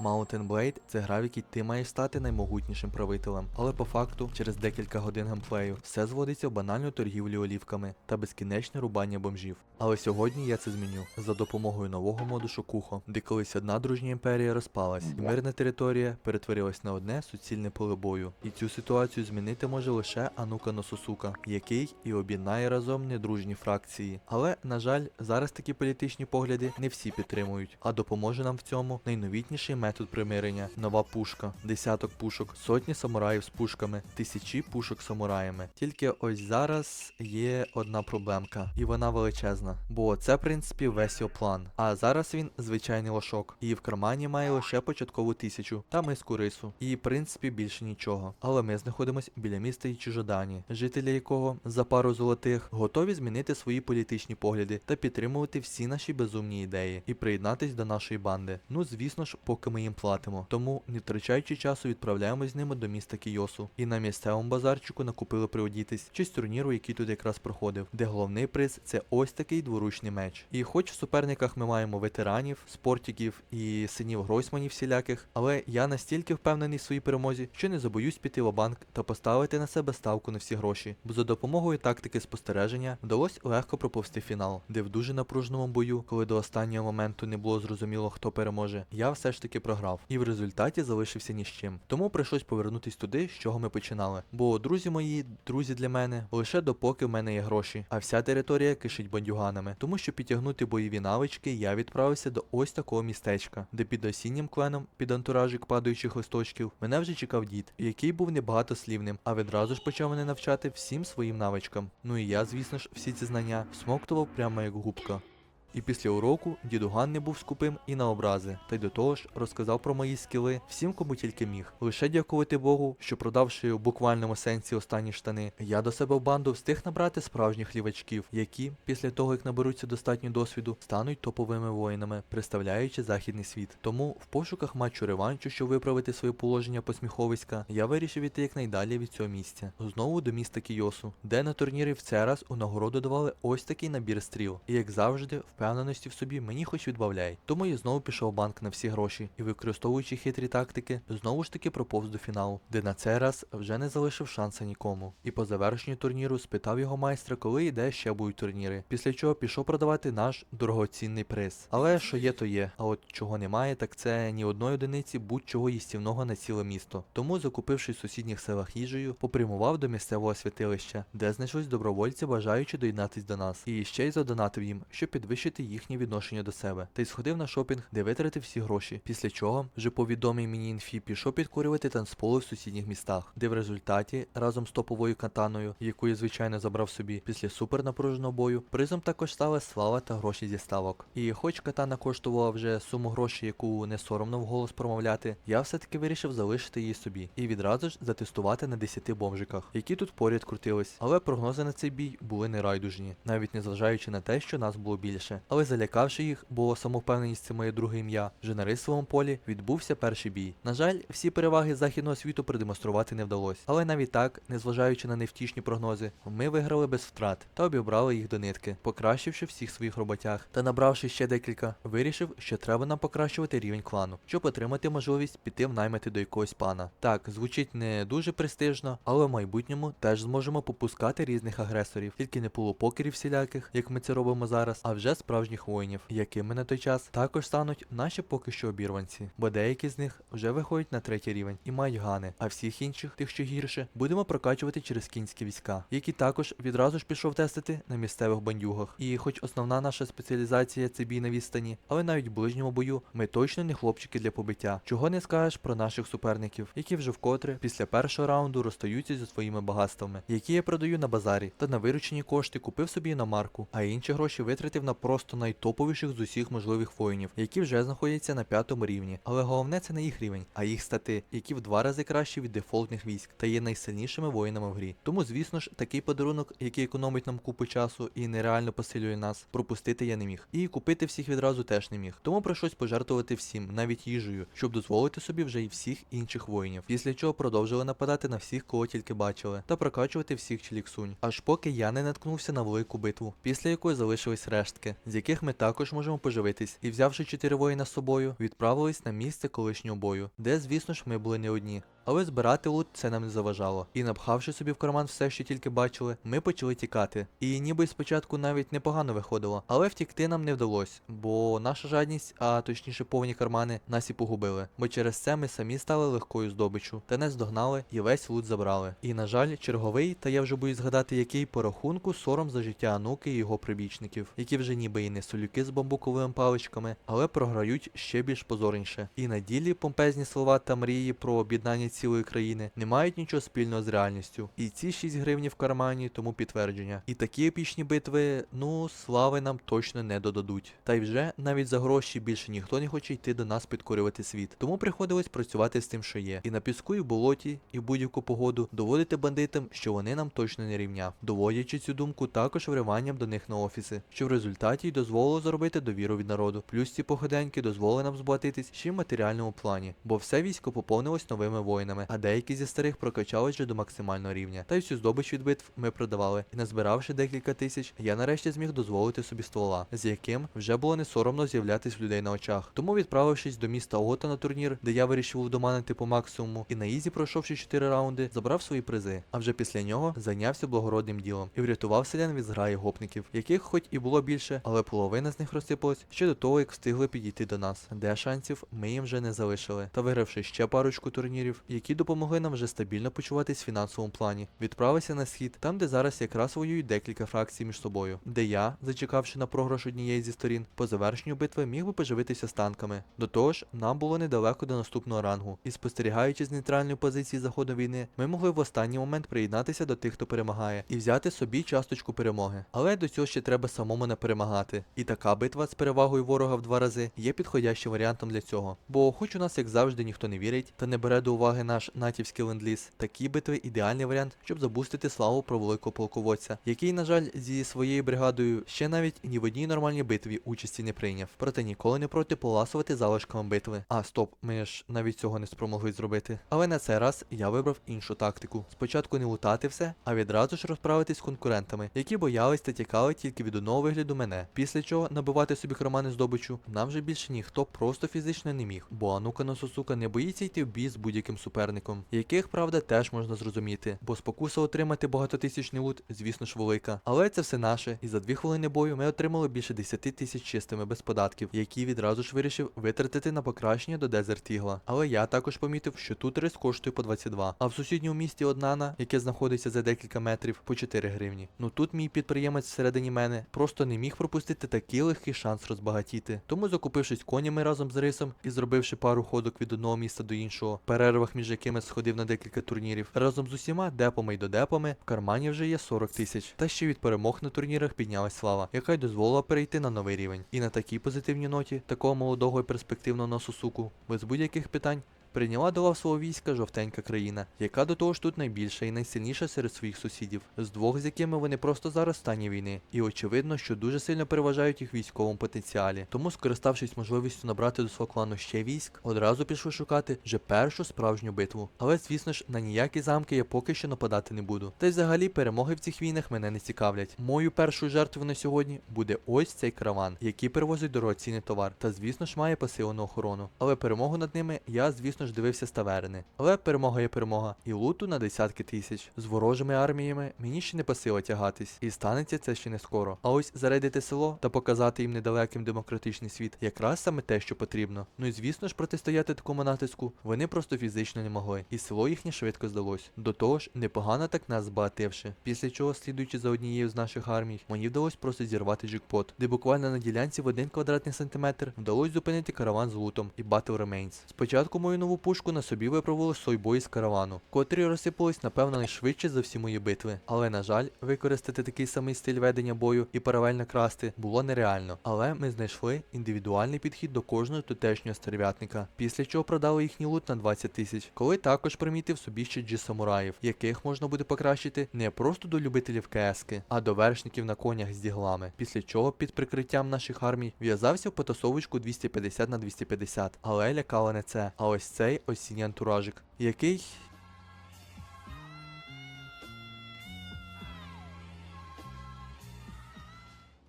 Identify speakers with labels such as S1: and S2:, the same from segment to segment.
S1: Mountain Blade це гра, в якій ти маєш стати наймогутнішим правителем, але по факту, через декілька годин геймплею, все зводиться в банальну торгівлю олівками та безкінечне рубання бомжів. Але сьогодні я це зміню за допомогою нового моду Шокухо, де колись одна дружня імперія розпалась, і мирна територія перетворилась на одне суцільне поле бою. І цю ситуацію змінити може лише Анука Нососука, який і об'єднає разом недружні фракції. Але, на жаль, зараз такі політичні погляди не всі підтримують, а допоможе нам в цьому найновітніший метод примирення нова пушка, десяток пушок, сотні самураїв з пушками, тисячі пушок самураями. Тільки ось зараз є одна проблемка, і вона величезна. Бо це, в принципі, весь його план. А зараз він звичайний лошок, і в кармані має лише початкову тисячу та миску рису. І в принципі більше нічого. Але ми знаходимось біля міста Ічижодані, жителі якого за пару золотих готові змінити свої політичні погляди та підтримувати всі наші безумні ідеї і приєднатись до нашої банди. Ну звісно ж, поки ми їм платимо. Тому, не втрачаючи часу, відправляємось з ними до міста Кіосу. І на місцевому базарчику накупили приодітись честь турніру, який тут якраз проходив, де головний приз це ось такий дворучний меч. І хоч в суперниках ми маємо ветеранів, спортиків і синів Гройсманів всіляких, але я настільки впевнений в своїй перемозі, що не забоюсь піти в банк та поставити на себе ставку на всі гроші. Бо за допомогою тактики спостереження вдалося легко проповсти фінал, де в дуже напруженому бою, коли до останнього моменту не було зрозуміло, хто переможе, я все ж таки програв і в результаті залишився ні з чим. Тому прийшлось повернутись туди, з чого ми починали. Бо друзі мої, друзі для мене, лише допоки в мене є гроші, а вся територія кишить бандюганами. Тому що підтягнути бойові навички, я відправився до ось такого містечка, де під осіннім кленом, під антуражик падаючих листочків, мене вже чекав дід, який був небагатослівним, а відразу ж почав мене навчати всім своїм навичкам. Ну і я, звісно ж, всі ці знання всмоктував прямо як губка. І після уроку дідуган не був скупим і на образи, та й до того ж розказав про мої скіли всім, кому тільки міг. Лише дякувати Богу, що продавши в буквальному сенсі останні штани, я до себе в банду встиг набрати справжніх лівачків, які, після того як наберуться достатньо досвіду, стануть топовими воїнами, представляючи західний світ. Тому в пошуках матчу реванчу, щоб виправити своє положення посміховиська, я вирішив іти якнайдалі від цього місця. Знову до міста Кіосу, де на турнірі в цей раз у нагороду давали ось такий набір стріл. І як завжди, впевненості в собі мені хоч відбавляй. Тому я знову пішов в банк на всі гроші і, використовуючи хитрі тактики, знову ж таки проповз до фіналу, де на цей раз вже не залишив шанса нікому. І по завершенню турніру спитав його майстра, коли і де ще будуть турніри. Після чого пішов продавати наш дорогоцінний приз. Але що є, то є. А от чого немає, так це ні одної одиниці будь-чого їстівного на ціле місто. Тому, закупившись в сусідніх селах їжею, попрямував до місцевого святилища, де знайшлись добровольці, бажаючи доєднатись до нас. І ще й задонатив їм, щоб підвищити їхнє відношення до себе. Та й сходив на шопінг, де витратив всі гроші. Після чого, вже по відомій мені інфі, пішов підкурювати танцполи в сусідніх містах, де в результаті разом з топовою катаною, яку я звичайно забрав собі після супернапруженого бою, призом також стали слава та гроші зі ставок. І хоч катана коштувала вже суму грошей, яку не соромно вголос промовляти, я все-таки вирішив залишити її собі і відразу ж затестувати на 10 бомжиках, які тут поряд крутились. Але прогнози на цей бій були нерайдужні, навіть не зважаючи на те, що нас було більше. Але залякавши їх, бо самовпевненість це моє друге ім'я, вже на рисовому полі відбувся перший бій. На жаль, всі переваги західного світу продемонструвати не вдалося. Але навіть так, незважаючи на невтішні прогнози, ми виграли без втрат та обібрали їх до нитки, покращивши всіх своїх роботях. Та набравши ще декілька, вирішив, що треба нам покращувати рівень клану, щоб отримати можливість піти в наймити до якогось пана. Так, звучить не дуже престижно, але в майбутньому теж зможемо попускати різних агресорів, тільки не полупокерів всіляких, як ми це робимо зараз, а вже справжніх воїнів, якими на той час також стануть наші поки що обірванці, бо деякі з них вже виходять на третій рівень і мають гани, а всіх інших, тих що гірше, будемо прокачувати через кінські війська, які також відразу ж пішов тестити на місцевих бандюгах. І хоч основна наша спеціалізація це бій на відстані, але навіть в ближньому бою ми точно не хлопчики для побиття. Чого не скажеш про наших суперників, які вже вкотре після першого раунду розстаються зі своїми багатствами, які я продаю на базарі, та на виручені кошти купив собі іномарку, а інші гроші витратив на просто найтоповіших з усіх можливих воїнів, які вже знаходяться на п'ятому рівні. Але головне це не їх рівень, а їх стати, які в два рази кращі від дефолтних військ та є найсильнішими воїнами в грі. Тому, звісно ж, такий подарунок, який економить нам купу часу і нереально посилює нас, пропустити я не міг. І купити всіх відразу теж не міг. Тому прийшлось пожертвувати всім, навіть їжею, щоб дозволити собі вже й всіх інших воїнів. Після чого продовжили нападати на всіх, кого тільки бачили, та прокачувати всіх челіксунь. Аж поки я не наткнувся на велику битву, після якої залишились рештки, з яких ми також можемо поживитись, і взявши чотири воїна з собою, відправились на місце колишнього бою, де, звісно ж, ми були не одні. Але збирати лут це нам не заважало. І напхавши собі в карман все, що тільки бачили, ми почали тікати. І ніби спочатку навіть непогано виходило, але втікти нам не вдалося, бо наша жадність, а точніше повні кармани, нас і погубили. Бо через це ми самі стали легкою здобиччю, та не здогнали і весь лут забрали. І на жаль, черговий, та я вже боюсь згадати, який по рахунку сором за життя Ануки і його прибічників, які вже ніби і не солюки з бамбуковими паличками, але програють ще більш позорніше. І на ділі помпезні слова та мрії про об'єднання цілої країни не мають нічого спільного з реальністю. І ці 6 гривні в кармані тому підтвердження. І такі епічні битви, ну, слави нам точно не додадуть. Та й вже навіть за гроші більше ніхто не хоче йти до нас підкорювати світ. Тому приходилось працювати з тим, що є. І на піску, і в болоті, і в будь-яку погоду доводити бандитам, що вони нам точно не рівня, доводячи цю думку також вриванням до них на офіси, що в результаті й дозволило заробити довіру від народу. Плюс ці походеньки дозволили нам збагатитись ще й в матеріальному плані, бо все військо поповнилось новими воїнами, а деякі зі старих прокачались вже до максимального рівня. Та й всю здобич від битв ми продавали. І назбиравши декілька тисяч, я нарешті зміг дозволити собі ствола, з яким вже було не соромно з'являтись людей на очах. Тому відправившись до міста Ота на турнір, де я вирішив вдоманити по максимуму, і на ізі, пройшовши 4 раунди, забрав свої призи. А вже після нього зайнявся благородним ділом і врятував селян від зграї гопників, яких хоч і було більше, але половина з них розсипалась ще до того, як встигли підійти до нас. Де шансів ми їм вже не залишили. Та вигравши ще парочку турнірів, які допомогли нам вже стабільно почуватись в фінансовому плані, відправився на схід, там де зараз якраз воюють декілька фракцій між собою, де я, зачекавши на програш однієї зі сторін, по завершенню битви міг би поживитися з танками. До того ж, нам було недалеко до наступного рангу, і спостерігаючи з нейтральної позиції заходу війни, ми могли в останній момент приєднатися до тих, хто перемагає, і взяти собі часточку перемоги. Але до цього ще треба самому не перемагати. І така битва з перевагою ворога в два рази є підходящим варіантом для цього. Бо, хоч у нас, як завжди, ніхто не вірить та не бере до уваги наш натівський ленд-ліз, такі битви ідеальний варіант, щоб забустити славу про великого полководця, який, на жаль, зі своєю бригадою ще навіть ні в одній нормальній битві участі не прийняв. Проте ніколи не проти поласувати залишками битви. А стоп, ми ж навіть цього не спромогли зробити. Але на цей раз я вибрав іншу тактику. Спочатку не лутати все, а відразу ж розправитись з конкурентами, які боялись та тікали тільки від одного вигляду мене. Після чого набивати собі кармани здобичу нам вже більше ніхто просто фізично не міг. Бо Анука Нососука не боїться йти в бій з будь-яким суперником, яких, правда, теж можна зрозуміти, бо спокуса отримати багатотисячний лут, звісно ж, велика. Але це все наше, і за дві хвилини бою ми отримали більше 10 тисяч чистими без податків, які відразу ж вирішив витратити на покращення до Desert Eagle. Але я також помітив, що тут рис коштує по 22, а в сусідньому місті Однана, яке знаходиться за декілька метрів, по 4 гривні. Ну тут мій підприємець всередині мене просто не міг пропустити такий легкий шанс розбагатіти. Тому закупившись конями разом з рисом і зробивши пару ходок від одного міста до іншого, перервах між якими сходив на декілька турнірів, разом з усіма депами й додепами в кармані вже є 40 тисяч. Та ще від перемог на турнірах піднялась слава, яка й дозволила перейти на новий рівень. І на такій позитивній ноті такого молодого і перспективного Нососуку, без будь-яких питань. Прийняла до лав свого війська жовтенька країна, яка до того ж тут найбільша і найсильніша серед своїх сусідів, з двох з якими вони просто зараз в стані війни, і очевидно, що дуже сильно переважають їх військовому потенціалі. Тому, скориставшись можливістю набрати до свого клану ще військ, одразу пішли шукати вже першу справжню битву. Але звісно ж, на ніякі замки я поки що нападати не буду. Та й взагалі перемоги в цих війнах мене не цікавлять. Мою першою жертвою на сьогодні буде ось цей караван, який перевозить дорогоцінний товар, та звісно ж має посилену охорону. Але перемогу над ними я, звісно ж, дивився з таверни. Але перемога є перемога, і луту на десятки тисяч. З ворожими арміями мені ще не посила тягатись, і станеться це ще не скоро. А ось зарядити село та показати їм недалеким демократичний світ, якраз саме те, що потрібно. Ну і звісно ж, протистояти такому натиску вони просто фізично не могли, і село їхнє швидко здалось. До того ж, непогано так нас збагативши. Після чого, слідуючи за однією з наших армій, мені вдалося просто зірвати джекпот, де буквально на ділянці в один квадратний сантиметр вдалося зупинити караван з лутом і Battle Remains. Спочатку мою нову пушку на собі випробували сойбої з каравану, котрі розсипались, напевно, найшвидше за всі мої битви. Але, на жаль, використати такий самий стиль ведення бою і паралельно красти було нереально. Але ми знайшли індивідуальний підхід до кожного тутешнього стерв'ятника, після чого продали їхній лут на 20 тисяч, коли також примітив собі ще джі самураїв, яких можна буде покращити не просто до любителів КСки, а до вершників на конях з діглами. Після чого під прикриттям наших армій в'язався в потасовочку 250 на 250, але лякало не це. А ось цей осінній антуражик, який.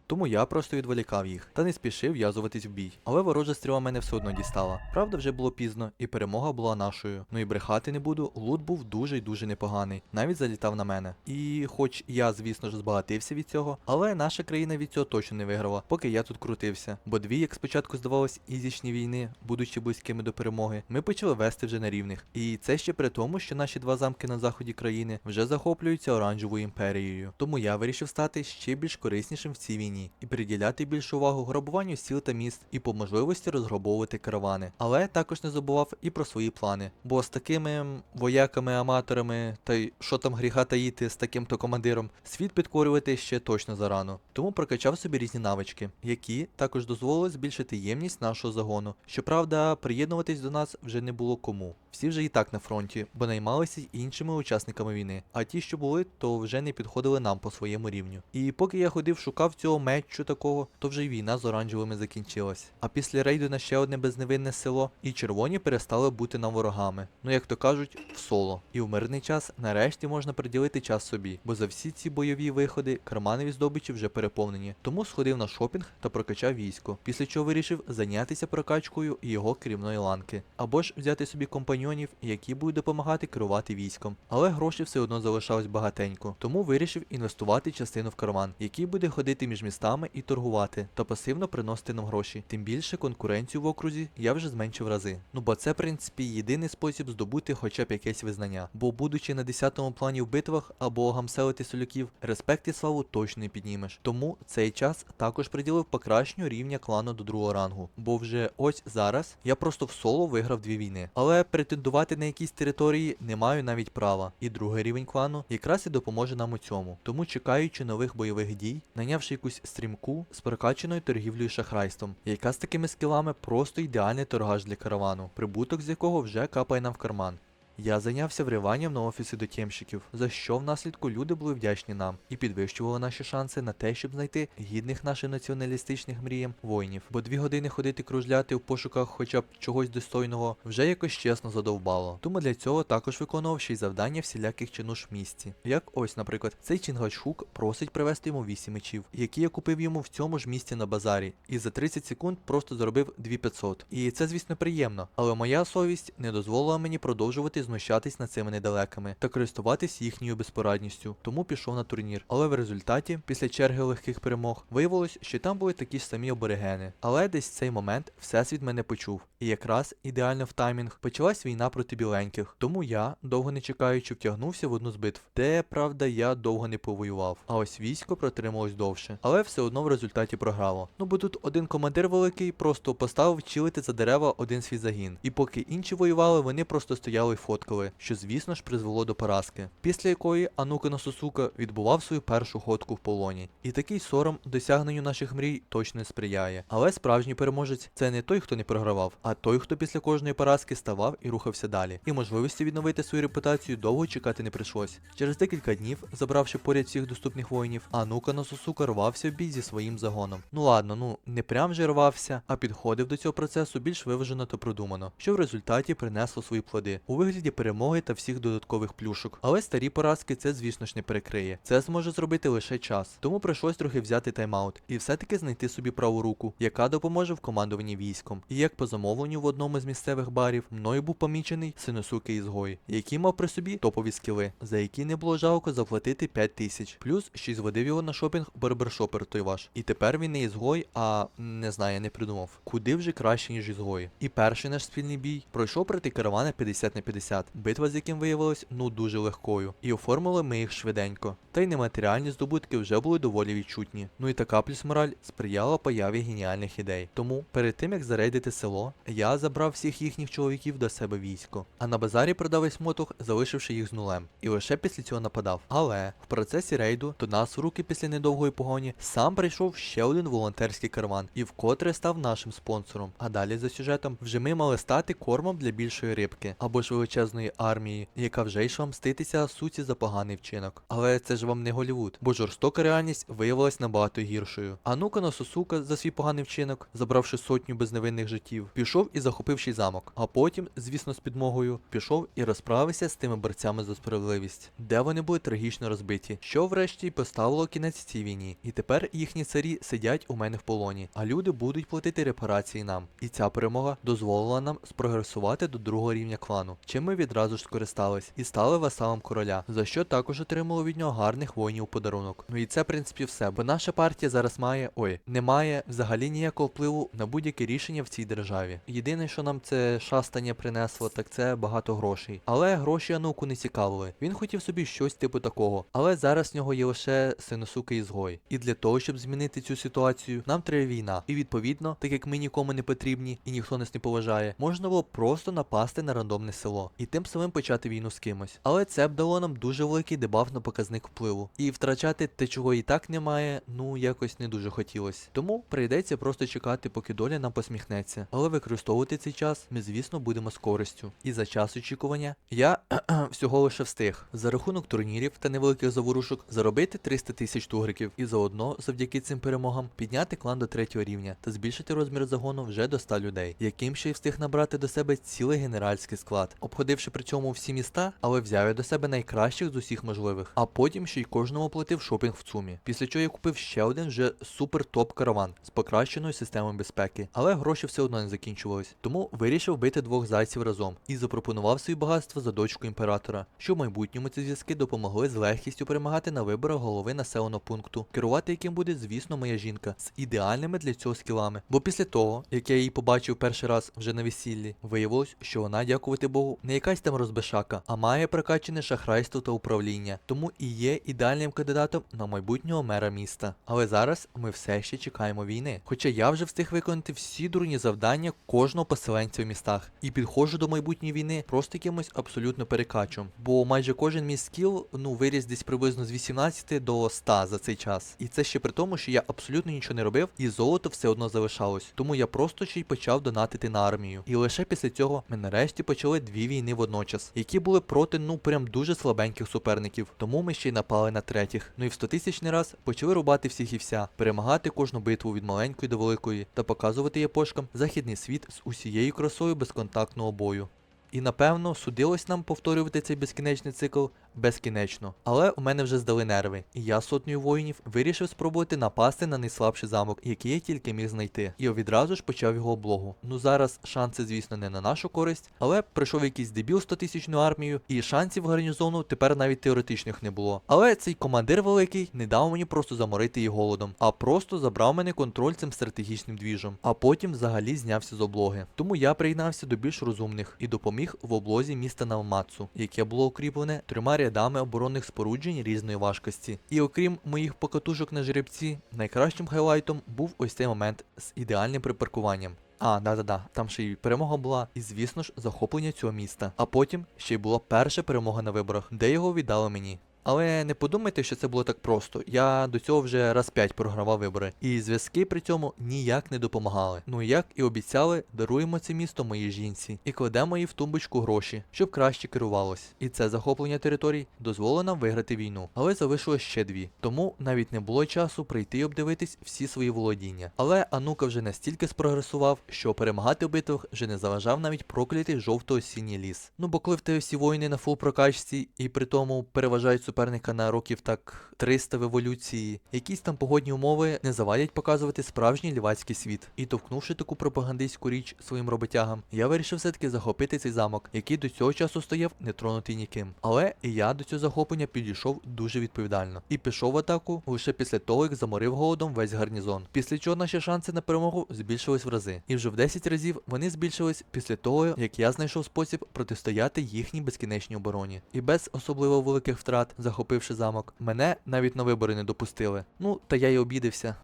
S1: Тому я просто відволікав їх та не спішив в'язуватись в бій. Але ворожа стріла мене все одно дістала. Правда, вже було пізно, і перемога була нашою. Ну і брехати не буду, лут був дуже й дуже непоганий, навіть залітав на мене. І хоч я, звісно ж, збагатився від цього, але наша країна від цього точно не виграла, поки я тут крутився. Бо дві, як спочатку здавалось, ізічні війни, будучи близькими до перемоги, ми почали вести вже на рівних. І це ще при тому, що наші два замки на заході країни вже захоплюються оранжевою імперією. Тому я вирішив стати ще більш кориснішим в цій війні і приділяти більшу увагу грабуванню сіл та міст і по можливості розграбовувати каравани. Але також не забував і про свої плани. Бо з такими вояками-аматорами, та й що там гріха таїти з таким то командиром, світ підкорювати ще точно зарано. Тому прокачав собі різні навички, які також дозволили збільшити ємність нашого загону. Щоправда, приєднуватись до нас вже не було кому. Всі вже і так на фронті, бо наймалися й іншими учасниками війни. А ті, що були, то вже не підходили нам по своєму рівню. І поки я ходив, шукав цього меччу такого, то вже й війна з оранжевими закінчилась. А після рейду на ще одне безневинне село, і червоні перестали бути нам ворогами. Ну як то кажуть, в соло. І в мирний час нарешті можна приділити час собі, бо за всі ці бойові виходи карманові здобичі вже переповнені. Тому сходив на шопінг та прокачав військо, після чого вирішив зайнятися прокачкою його керівної ланки, або ж взяти собі компаньйонів, які будуть допомагати керувати військом. Але грошей все одно залишалось багатенько, тому вирішив інвестувати частину в карман, який буде ходити між містами і торгувати, та пасивно приносити нам гроші. Тим більше конкуренцію в окрузі я вже зменшив рази. Ну бо це, в принципі, єдиний спосіб здобути хоча б якесь визнання. Бо будучи на 10-му плані в битвах або гамселити солюків, респект і славу точно не піднімеш. Тому цей час також приділив покращенню рівня клану до другого рангу. Бо вже ось зараз я просто в соло виграв дві війни. Але претендувати на якісь території не маю навіть права. І другий рівень клану якраз і допоможе нам у цьому. Тому чекаючи нових бойових дій, найнявши якусь стрімку з прокаченою торгівлею шахрайством, яка з такими скілами просто ідеальний торгаш для каравану, прибуток з якого вже капає нам в карман. Я зайнявся вриванням на офіси дотємщиків, за що внаслідку люди були вдячні нам і підвищували наші шанси на те, щоб знайти гідних наших націоналістичних мріям воїнів. Бо дві години ходити кружляти в пошуках хоча б чогось достойного вже якось чесно задовбало. Тому для цього також виконував ще й завдання всіляких чинуш в місті. Як ось, наприклад, цей Чингачхук просить привезти йому 8 мечів, які я купив йому в цьому ж місті на базарі, і за 30 секунд просто заробив 2500. І це, звісно, приємно, але моя совість не дозволила мені продовжувати знущатись над цими недалекими та користуватись їхньою безпорадністю, тому пішов на турнір. Але в результаті, після черги легких перемог, виявилось, що там були такі ж самі аборигени. Але десь в цей момент всесвіт мене почув. І якраз ідеально в таймінг почалась війна проти біленьких. Тому я, довго не чекаючи, втягнувся в одну з битв, де, правда, я довго не повоював. А ось військо протрималось довше. Але все одно в результаті програло. Ну бо тут один командир великий просто поставив чилити за дерева один свій загін. І поки інші воювали, вони просто стояли й фоткали, що звісно ж призвело до поразки. Після якої Анукино Сосука відбував свою першу ходку в полоні. І такий сором досягненню наших мрій точно не сприяє. Але справжній переможець це не той, хто не програвав, а той, хто після кожної поразки ставав і рухався далі. І можливості відновити свою репутацію довго чекати не прийшлось. Через декілька днів, забравши поряд всіх доступних воїнів, Анукино Сосука рвався в бій зі своїм загоном. Ну ладно, ну не прям же рвався, а підходив до цього процесу більш виважено та продумано, що в результаті принесло свої плоди у вигляді перемоги та всіх додаткових плюшок. Але старі поразки це, звісно ж, не перекриє. Це зможе зробити лише час. Тому прийшлось трохи взяти тайм-аут і все-таки знайти собі праву руку, яка допоможе в командуванні військом. І як по замовленню в одному з місцевих барів мною був помічений синосуки ізгой, який мав при собі топові скіли, за які не було жалко заплатити 5 тисяч. Плюс ще й зводив його на шопінг барбершопер той ваш. І тепер він не ізгой, а не знаю, не придумав. Куди вже краще, ніж ізгой. І перший наш спільний бій пройшов проти каравана 50 на 50. Битва з яким виявилась ну дуже легкою. І оформили ми їх швиденько. Та й нематеріальні здобутки вже були доволі відчутні. Ну і така плюс мораль сприяла появі геніальних ідей. Тому перед тим як зарейдити село, я забрав всіх їхніх чоловіків до себе військо. А на базарі продав весь мотух, залишивши їх з нулем. І лише після цього нападав. Але в процесі рейду до нас в руки після недовгої погоні сам прийшов ще один волонтерський караван, і вкотре став нашим спонсором. А далі за сюжетом вже ми мали стати кормом для більшої рибки або ж величезної величезної армії, яка вже йшла мститися суті за поганий вчинок. Але це ж вам не Голівуд, бо жорстока реальність виявилась набагато гіршою. А Нука Сосука за свій поганий вчинок, забравши сотню безневинних життів, пішов і захопив ще й замок. А потім, звісно, з підмогою, пішов і розправився з тими борцями за справедливість, де вони були трагічно розбиті, що врешті й поставило кінець цій війні. І тепер їхні царі сидять у мене в полоні, а люди будуть платити репарації нам. І ця перемога дозволила нам спрогресувати до другого рівня клану, чим ми відразу ж скористались і стали васалом короля, за що також отримали від нього гарних воїнів у подарунок. Ну і це, в принципі, все, бо наша партія зараз має ой, не має взагалі ніякого впливу на будь-яке рішення в цій державі. Єдине, що нам це шастання принесло, так це багато грошей. Але гроші Ануку не цікавили. Він хотів собі щось типу такого. Але зараз в нього є лише синосука ізгой. І для того, щоб змінити цю ситуацію, нам треба війна. І відповідно, так як ми нікому не потрібні і ніхто нас не поважає, можна було просто напасти на рандомне село і тим самим почати війну з кимось. Але це б дало нам дуже великий дебаф на показник впливу. І втрачати те, чого і так немає, ну якось не дуже хотілося. Тому прийдеться просто чекати, поки доля нам посміхнеться. Але використовувати цей час ми, звісно, будемо з користю. І за час очікування я всього лише встиг за рахунок турнірів та невеликих заворушок заробити 300 тисяч тугриків і заодно, завдяки цим перемогам, підняти клан до третього рівня та збільшити розмір загону вже до 100 людей, яким ще й встиг набрати до себе цілий генеральський склад, обходивши при цьому всі міста, але взяв я до себе найкращих з усіх можливих. А потім ще й кожному платив шопінг в цумі. Після чого я купив ще один вже супер топ караван з покращеною системою безпеки, але гроші все одно не закінчувались. Тому вирішив бити двох зайців разом і запропонував свої багатства за дочку імператора, що в майбутньому ці зв'язки допомогли з легкістю перемагати на виборах голови населеного пункту, керувати яким буде, звісно, моя жінка з ідеальними для цього скілами. Бо після того, як я її побачив перший раз вже на весіллі, виявилось, що вона, дякувати Богу, не якась там розбишака, а має прокачане шахрайство та управління, тому і є ідеальним кандидатом на майбутнього мера міста. Але зараз ми все ще чекаємо війни. Хоча я вже встиг виконати всі дурні завдання кожного поселенця в містах і підходжу до майбутньої війни просто якимось абсолютно перекачом. Бо майже кожен мій скіл ну виріс десь приблизно з 18 до 100 за цей час. І це ще при тому, що я абсолютно нічого не робив, і золото все одно залишалось. Тому я просто ще й почав донатити на армію. І лише після цього ми нарешті почали дві війни водночас, які були проти ну прям дуже слабеньких суперників. Тому ми ще й напали на третіх. Ну і в стотисячний раз почали рубати всіх і вся, перемагати кожну битву від маленької до великої та показувати япошкам західний світ з усією красою безконтактного бою. І напевно судилось нам повторювати цей безкінечний цикл безкінечно. Але у мене вже здали нерви, і я сотнею воїнів вирішив спробувати напасти на найслабший замок, який я тільки міг знайти. І відразу ж почав його облогу. Ну зараз шанси, звісно, не на нашу користь, але прийшов якийсь дебіл 100 тисячну армію, і шансів гарнізону тепер навіть теоретичних не було. Але цей командир великий не дав мені просто заморити її голодом, а просто забрав мене контроль цим стратегічним двіжом, а потім взагалі знявся з облоги. Тому я приєднався до більш розумних і допоміг в облозі міста Навмацу, яке було укріплене трьома рядами оборонних споруджень різної важкості. І окрім моїх покатушок на жеребці, найкращим хайлайтом був ось цей момент з ідеальним припаркуванням. А, да-да-да, там ще й перемога була, і звісно ж, захоплення цього міста. А потім ще й була перша перемога на виборах, де його віддали мені. Але не подумайте, що це було так просто. Я до цього вже раз п'ять програвав вибори, і зв'язки при цьому ніяк не допомагали. Ну як і обіцяли, даруємо це місто моїй жінці і кладемо їй в тумбочку гроші, щоб краще керувалось. І це захоплення територій дозволило нам виграти війну. Але залишилось ще дві. Тому навіть не було часу прийти і обдивитись всі свої володіння. Але Анука вже настільки спрогресував, що перемагати в битвах вже не заважав навіть проклятий жовто-осінній ліс. Ну бо коли в тебе всі воїни на фул прокачці і при тому переважають суперника на років так 300 в еволюції, якісь там погодні умови не завадять показувати справжній лівацький світ. І товкнувши таку пропагандистську річ своїм роботягам, я вирішив все-таки захопити цей замок, який до цього часу стояв нетронутий ніким. Але і я до цього захоплення підійшов дуже відповідально і пішов в атаку лише після того, як заморив голодом весь гарнізон. Після чого наші шанси на перемогу збільшились в рази. І вже в 10 разів вони збільшились після того, як я знайшов спосіб протистояти їхній безкінечній обороні. І без особливо великих втрат, захопивши замок, мене навіть на вибори не допустили. Ну, та я й обідився.